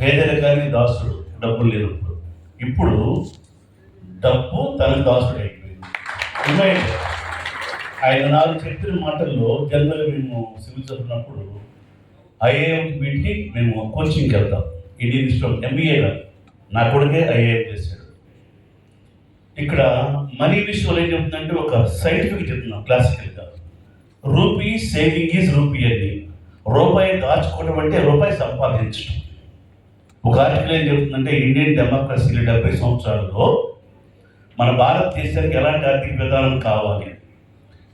పేదరికాన్ని దాసుడు డబ్బులు లేనప్పుడు. ఇప్పుడు డబ్బు తన దాసుడు అయిపోయింది. ఆయన నాకు చెప్పిన మాటల్లో జనరల్గా మేము సివిల్ చదువుకున్నప్పుడు ఐఏఎం వీటికి మేము కోచింగ్కి వెళ్తాం. ఇండియన్ ఇన్స్టిట్యూట్ ఎంబీఏగా నా కొడుకే ఐఏఎం చేశాడు. ఇక్కడ మనీ విషయంలో ఏం చెప్తుందంటే ఒక సైంటిఫిక్ చెప్తున్నాం క్లాసికల్గా. రూపీ సేవింగ్ ఈజ్ రూపీ అని. రూపాయి దాచుకోవడం అంటే రూపాయి సంపాదించడం ఒక ఆర్టికల్ ఏం చెప్తుందంటే ఇండియన్ డెమోక్రసీలో డెబ్బై సంవత్సరాల్లో మన భారతదేశానికి ఎలాంటి ఆర్థిక విధానం కావాలి?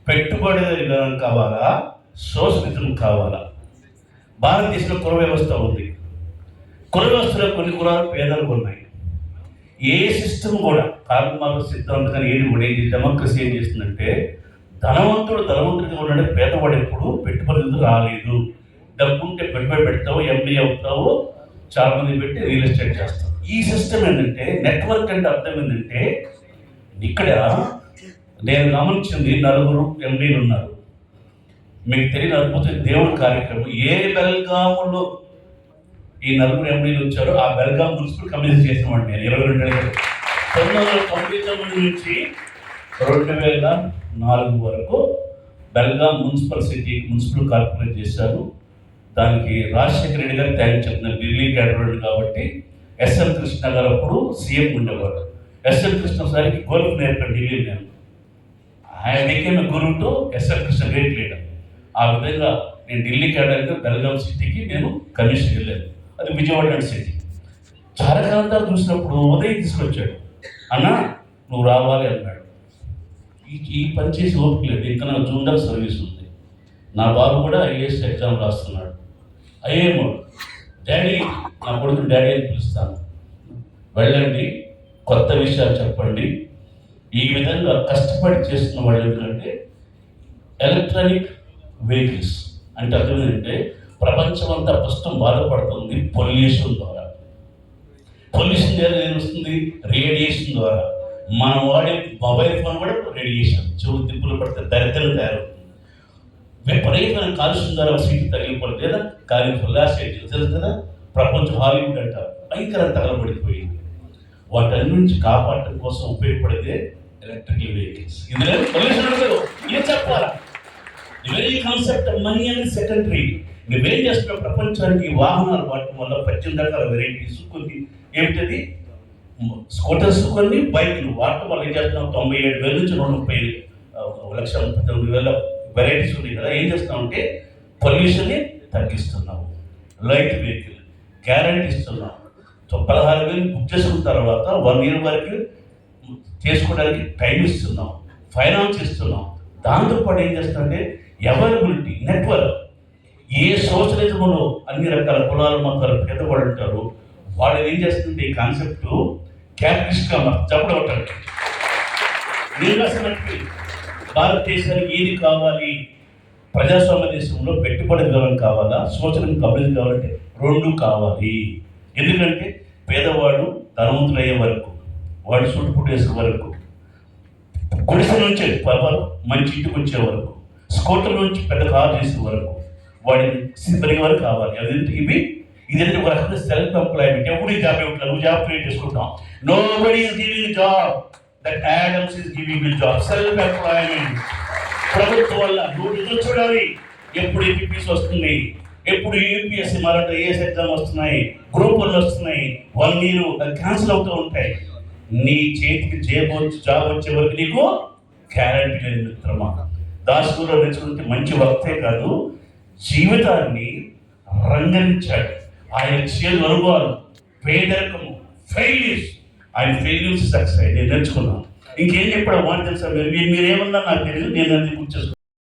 పెట్టుబడి విధానం కావాలా? సోషలిజం కావాలా? భారతదేశంలో కుల వ్యవస్థ ఉంది. కుల వ్యవస్థలో కొన్ని కులాలు పేదలకు ఉన్నాయి. ఏ సిస్టమ్ కూడా కార్మిక సిద్ధాంతం కానీ ఏది కూడా ఏంటి? డెమోక్రసీ ఏం చేస్తుందంటే ధనవంతుడు ధనవంతుడిగా ఉన్నాడు పేదవాడు ఎప్పుడు పెట్టుబడి రాలేదు. డబ్బు ఉంటే పెట్టుబడి పెడతావు ఎంపీ అవుతావు చాలా మంది పెట్టి రియల్ ఎస్టేట్ చేస్తారు. ఈ సిస్టమ్ ఏంటంటే నెట్వర్క్ అంటే అర్థం ఏంటంటే ఇక్కడ నేను గమనించింది నలుగురు ఎండీలు ఉన్నారు. మీకు తెలియని అద్భుతం దేవుడి కార్యక్రమం. ఏ బెల్గాములో ఈ నలుగురు ఎంపీలు వచ్చారో ఆ బెల్గాం మున్సిపల్ కమిషన్ చేసిన నేను ఇరవై రెండు ఏళ్ళు తొమ్మిది వందల తొంభై తొమ్మిది నుంచి రెండు వేల నాలుగు వరకు Belgaum municipal city municipal corporate చేశారు. దానికి రాజశేఖర రెడ్డి గారు థ్యాంక్ చెప్తున్నారు ఢిల్లీ క్యాడర్ కాబట్టి ఎస్ఎం కృష్ణ గారు అప్పుడు సీఎం ఉండేవాడు. ఎస్ఎం కృష్ణ సారికి గోల్ఫ్ నేర్పాను ఢిల్లీ నేను ఆయన became గురువు to SL Krishna great leader ఆ విధంగా నేను ఢిల్లీ కేడర్గా బెల్గాం సిటీకి నేను కమిషన్ వెళ్ళాను. అది విజయవాడ సిటీ చాలా కాంతాలు చూసినప్పుడు ఉదయం తీసుకొచ్చాడు. అన్న నువ్వు రావాలి అన్నాడు. ఈ ఈ పని చేసి ఓపిక లేదు. ఇంకా నా జూనియర్ సర్వీస్ ఉంది. నా బాబు కూడా ఐఏఎస్ ఎగ్జామ్ రాస్తున్నాడు. ఐఏఎం డాడీ నా కొడుకు డాడీ అని పిలుస్తాను. వెళ్ళండి కొత్త విషయాలు చెప్పండి. ఈ విధంగా కష్టపడి చేస్తున్న వాళ్ళు ఏంటంటే ఎలక్ట్రానిక్ వెహికల్స్ అంటే అర్థం ఏంటంటే ప్రపంచం అంతా ప్రస్తుతం బాధపడుతుంది పొల్యూషన్ ద్వారా. పొల్యూషన్ ద్వారా ఏం వస్తుంది రేడియేషన్ ద్వారా. మనం వాడే మొబైల్ ఫోన్ కూడా రేడియేషన్. చెవు తిప్పులు పడితే దరిద్రం తయారవుతుంది. విపరీతమైన కాలుష్యం ద్వారా సీట్లు తగిలిపడితే లేదా లాస్ట్ తెలుసు కదా? ప్రపంచ హాలీవుడ్ అంటారు భయంకరంగా తగలబడిపోయింది. వాటన్ని నుంచి కాపాడటం కోసం ఉపయోగపడితే ఎలక్ట్రికల్ వెహికల్స్ ఇందులో పొల్యూషన్ ఉండదు. ఏం చెప్పాలా? ది వెరీ కాన్సెప్ట్ మనీ అనేది సెకండరీ నువ్వేం చేస్తున్నావు? ప్రపంచానికి వాహనాలు వాడటం వల్ల పద్దెనిమిది రకాల వెరైటీస్ కొన్ని. ఏమిటది? స్కూటర్స్ కొన్ని బైక్లు వాడటం వల్ల ఏం చేస్తున్నావు? తొంభై ఏడు వేల నుంచి రెండు ముప్పై లక్షల ఒక లక్ష ముప్పై తొమ్మిది వేల వెరైటీస్ ఉన్నాయి కదా ఏం చేస్తున్నావు అంటే పొల్యూషన్ని తగ్గిస్తున్నావు లైట్ వెహికల్ గ్యారంటీ ఇస్తున్నావు సో పదహారు వేలు బుక్ చేసుకున్న తర్వాత వన్ ఇయర్ వరకు చేసుకోవడానికి టైం ఇస్తున్నాం ఫైనాన్స్ ఇస్తున్నాం దాంతోపాటు ఏం చేస్తుంటే అవైలబిలిటీ నెట్వర్క్ ఏ సోషలిజంలో అన్ని రకాల కులాలు మతాలు పేదవాళ్ళు ఉంటారు వాళ్ళు ఏం చేస్తుంటే ఈ కాన్సెప్ట్ క్యాపిటలిస్ట్గా చెప్పడం ఉంటారు నిర్వాసనకి భారతదేశానికి ఏది కావాలి? ప్రజాస్వామ్య దేశంలో పెట్టుబడి విధానం కావాలా? సూచన కమ్యూనిటీ కావాలంటే రెండు కావాలి. ఎందుకంటే పేదవాడు ధనవంతులయ్యే వరకు వాడు సుట్టుపుట్టు వేసే వరకు గుడిసె నుంచి పాపాలు మంచి ఇంటికి వచ్చే వరకు స్కూటర్ నుంచి పెద్ద కారు చేసే వరకు వాడిని పెరిగే వరకు కావాలి. అదేంటి ఇవి? ఇదంటే ఒక రకంగా సెల్ఫ్ ఎంప్లాయ్మెంట్ ఎప్పుడు జాబ్ ఇవ్వట్లేదు నువ్వు జాబ్ క్రియేట్ చేసుకుంటాం nobody is giving job that Adams is giving job self employment ప్రభుత్వం వల్ల నువ్వు నిజం చూడాలి. ఎప్పుడు ఏపీపీస్ వస్తుంది ఎప్పుడు యూపీఎస్సీ మరొక ఏఎస్ ఎగ్జామ్ వస్తున్నాయి. గ్రూప్ వన్ వస్తున్నాయి వన్ ఇయర్ క్యాన్సిల్ అవుతూ ఉంటాయి. నీ చేతికి జేబు జాబ్ వచ్చే వరకు నీకు గ్యారంటీ లేదు మిత్రమా. దాసులో నేర్చుకుంటే మంచి వక్తే కాదు. జీవితాన్ని రంగరించాడు ఆయన చేదు అనుభవాలు పేదరికము. ఫెయిల్యూస్ ఆయన ఫెయిల్యూర్స్ సక్సెస్ నేను నేర్చుకున్నాను. ఇంకేం చెప్పాడు? మాట తెలుసా? మీరు మీరేమన్నా నాకు తెలియదు నేను అది గుర్తు